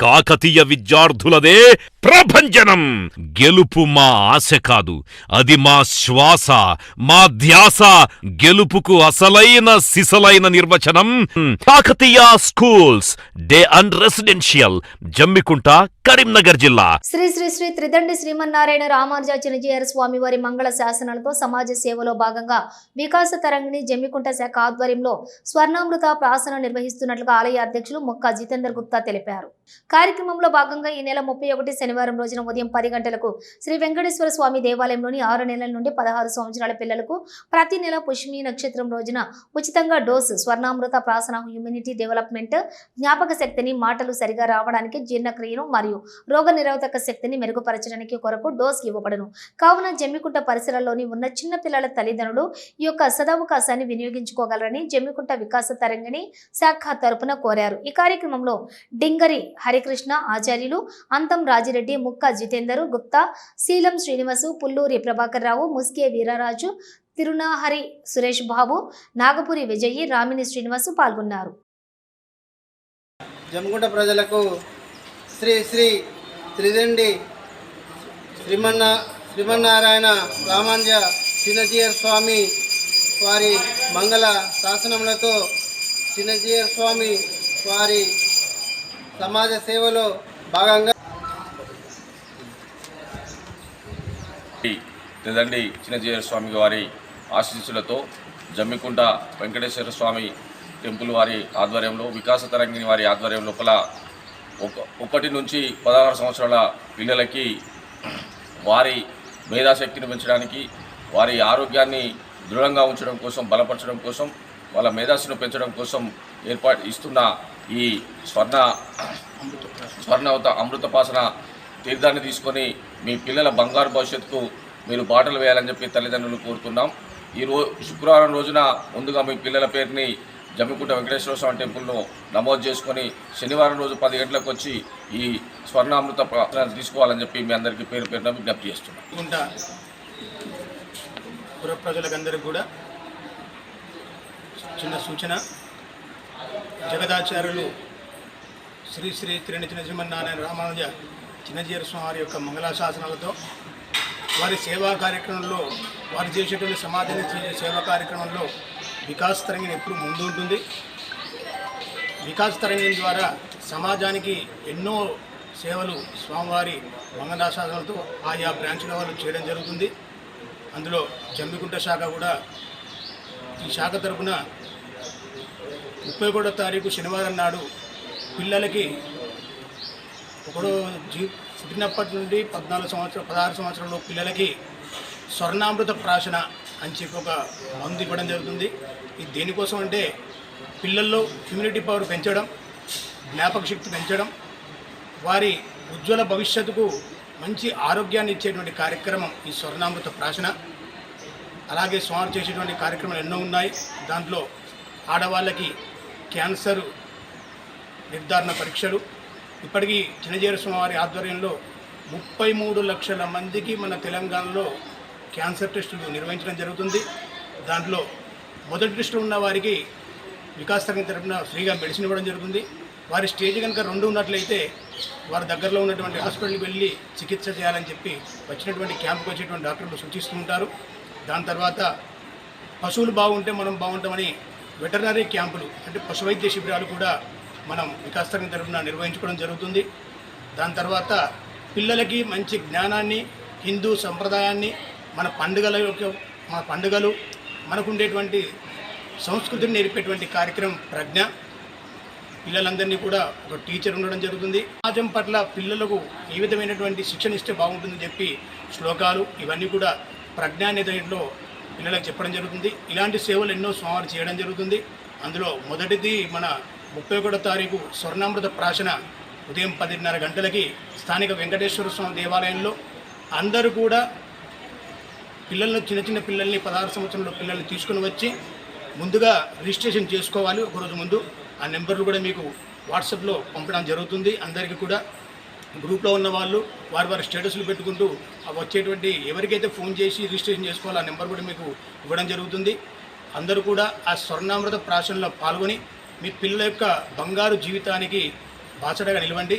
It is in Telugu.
కాకతీయ విద్యార్థులదే ప్రభంజనం. గెలుపు మా ఆశ కాదు అది మా శ్వాస మా ధ్యాస. గెలుపుకు అసలైన సిసలైన నిర్వచనం Kakatiya schools day and residential Jammikunta Karimnagar జిల్లా. శ్రీ శ్రీ శ్రీ త్రిదండి శ్రీమన్నారాయణ రామానుజాచార్య స్వామి వారి మంగళ శాసనాలతో సమాజ సేవలో భాగంగా వికాస తరంగిణి జమ్మికుంట శాఖ ఆధ్వర్యంలో స్వర్ణామృత ప్రాసన నిర్వహిస్తున్నట్లుగా ఆలయ అధ్యక్షులు మొక్క జితేందర్ గుప్తా తెలిపారు. కార్యక్రమంలో భాగంగా ఈ నెల ముప్పై ఒకటి శనివారం రోజున ఉదయం పది గంటలకు శ్రీ వెంకటేశ్వర స్వామి దేవాలయంలోని ఆరు నెలల నుండి పదహారు సంవత్సరాల పిల్లలకు ప్రతి నెల పుష్మి నక్షత్రం రోజున ఉచితంగా డోసు స్వర్ణామృత ప్రాసన హ్యూమినిటీ డెవలప్మెంట్ జ్ఞాపక శక్తిని మాటలు సరిగా రావడానికి జీర్ణక్రియను మరియు రోగ నిరోధక శక్తిని మెరుగుపరచడానికి కొరకు డోస్ ఇవ్వబడును. కావున జమ్మికుంట పరిసరాల్లోని ఉన్న చిన్న పిల్లల తల్లిదండ్రులు ఈ యొక్క సదవకాశాన్ని వినియోగించుకోగలరని జమ్మికుంట వికాస తరంగిణి శాఖ తరపున కోరారు. ఈ కార్యక్రమంలో డింగరి హరికృష్ణ ఆచార్యులు అంతం రాజిరెడ్డి ముక్క జితేందరు గుప్తా శీలం శ్రీనివాసు పుల్లూరి ప్రభాకర్ రావు ముస్కే వీరరాజు తిరునాహరి సురేష్ బాబు నాగపురి విజయి రామిని శ్రీనివాసు పాల్గొన్నారు. జమ్మికుంట ప్రజలకు శ్రీ శ్రీ త్రిదండి శ్రీమన్న శ్రీమన్నారాయణ రామాంజ చిన్నజీయర్ స్వామి వారి మంగళ శాసనములతో చిన్నజీయర్ స్వామి వారి సమాజ సేవలో భాగంగా త్రిదండి చిన్నజీయర్ స్వామి వారి ఆశీస్సులతో జమ్మికుంట వెంకటేశ్వర స్వామి టెంపుల్ వారి ఆధ్వర్యంలో వికాస తరంగిణి వారి ఆధ్వర్యం లోపల ఒకటి నుంచి పదహారు సంవత్సరాల పిల్లలకి వారి మేధాశక్తిని పెంచడానికి వారి ఆరోగ్యాన్ని దృఢంగా ఉంచడం కోసం బలపరచడం కోసం వాళ్ళ మేధాస్సును పెంచడం కోసం ఏర్పాటు ఇస్తున్న ఈ స్వర్ణ స్వర్ణవత అమృతపాసన తీర్థాన్ని తీసుకొని మీ పిల్లల బంగారు భవిష్యత్తుకు మీరు బాటలు వేయాలని చెప్పి తల్లిదండ్రులు కోరుతున్నాం. ఈ శుక్రవారం రోజున ముందుగా మీ పిల్లల పేరుని జమ్మికుంట వెంకటేశ్వర స్వామి టెంపుల్ను నమోదు చేసుకొని శనివారం రోజు పది గంటలకు వచ్చి ఈ స్వర్ణామృత తీసుకోవాలని చెప్పి మీ అందరికీ పేరు పేరున విజ్ఞప్తి చేస్తున్నాం. గుంట పుర ప్రజలకందరికీ కూడా చిన్న సూచన. జగదాచార్యులు శ్రీ శ్రీ త్రిణి చిన్నజీమన్నారాయణ రామానుజ చిన్నజీర స్వామి వారి యొక్క మంగళాశాసనాలతో వారి సేవా కార్యక్రమంలో వారు చేసేటువంటి సమాధిని చేసే సేవా కార్యక్రమంలో వికాస్ తరంగిణి ఎప్పుడు ముందు ఉంటుంది. వికాస్ తరంగిణి ద్వారా సమాజానికి ఎన్నో సేవలు స్వామివారి మంగళాశాసనాలతో ఆయా బ్రాంచ్ల వాళ్ళు చేయడం జరుగుతుంది. అందులో జమ్మికుంట శాఖ కూడా ఈ శాఖ తరఫున ముప్పై ఒకటో తారీఖు శనివారం నాడు పిల్లలకి ఒకడో జీ పుట్టినప్పటి నుండి పద్నాలుగు సంవత్సరం పదహారు సంవత్సరంలో పిల్లలకి స్వర్ణామృత ప్రాశన అని చెప్పి ఒక మందు ఇవ్వడం జరుగుతుంది. ఇది దేనికోసం అంటే పిల్లల్లో ఇమ్యూనిటీ పవర్ పెంచడం జ్ఞాపక శక్తి పెంచడం వారి ఉజ్వల భవిష్యత్తుకు మంచి ఆరోగ్యాన్ని ఇచ్చేటువంటి కార్యక్రమం ఈ స్వర్ణామృత ప్రాశన. అలాగే స్వామి చేసేటువంటి కార్యక్రమాలు ఎన్నో ఉన్నాయి. దాంట్లో ఆడవాళ్ళకి క్యాన్సర్ నిర్ధారణ పరీక్షలు. ఇప్పటికీ చిన్నజీర స్వామి ఆధ్వర్యంలో ముప్పై మూడు లక్షల మందికి మన తెలంగాణలో క్యాన్సర్ టెస్టులు నిర్వహించడం జరుగుతుంది. దాంట్లో మొదటి టెస్టులు ఉన్న వారికి వికాస్ తరగతి తరఫున ఫ్రీగా మెడిసిన్ ఇవ్వడం జరుగుతుంది. వారి స్టేజ్ కనుక రెండు ఉన్నట్లయితే వారి దగ్గరలో ఉన్నటువంటి హాస్పిటల్కి వెళ్ళి చికిత్స చేయాలని చెప్పి వచ్చినటువంటి క్యాంప్కి వచ్చేటువంటి డాక్టర్లు సూచిస్తూ ఉంటారు. దాని తర్వాత పశువులు బాగుంటే మనం బాగుంటామని వెటర్నరీ క్యాంపులు అంటే పశు వైద్య శిబిరాలు కూడా మనం వికాస్ తరగతి తరపున నిర్వహించుకోవడం జరుగుతుంది. దాని తర్వాత పిల్లలకి మంచి జ్ఞానాన్ని హిందూ సంప్రదాయాన్ని మన పండుగల యొక్క మన పండుగలు మనకుండేటువంటి సంస్కృతిని నేర్పేటువంటి కార్యక్రమం ప్రజ్ఞ. పిల్లలందరినీ కూడా ఒక టీచర్ ఉండడం జరుగుతుంది. సమాజం పట్ల పిల్లలకు ఏ విధమైనటువంటి శిక్షణ ఇస్తే బాగుంటుందని చెప్పి శ్లోకాలు ఇవన్నీ కూడా ప్రజ్ఞానిధిలో పిల్లలకు చెప్పడం జరుగుతుంది. ఇలాంటి సేవలు ఎన్నో స్వామి చేయడం జరుగుతుంది. అందులో మొదటిది మన ముప్పై ఒకటో తారీఖు స్వర్ణామృత ప్రాశన ఉదయం పదిన్నర గంటలకి స్థానిక వెంకటేశ్వర స్వామి దేవాలయంలో అందరూ కూడా పిల్లలను చిన్న చిన్న పిల్లల్ని పదహారు సంవత్సరంలో పిల్లల్ని తీసుకుని వచ్చి ముందుగా రిజిస్ట్రేషన్ చేసుకోవాలి. ఒకరోజు ముందు ఆ నెంబర్లు కూడా మీకు వాట్సాప్లో పంపడం జరుగుతుంది. అందరికీ కూడా గ్రూప్లో ఉన్న వాళ్ళు వారి వారి స్టేటస్లు పెట్టుకుంటూ వచ్చేటువంటి ఎవరికైతే ఫోన్ చేసి రిజిస్ట్రేషన్ చేసుకోవాలో ఆ నెంబర్ కూడా మీకు ఇవ్వడం జరుగుతుంది. అందరూ కూడా ఆ స్వర్ణామృత ప్రాసనలో పాల్గొని మీ పిల్లల యొక్క బంగారు జీవితానికి బాసడగా నిలవండి.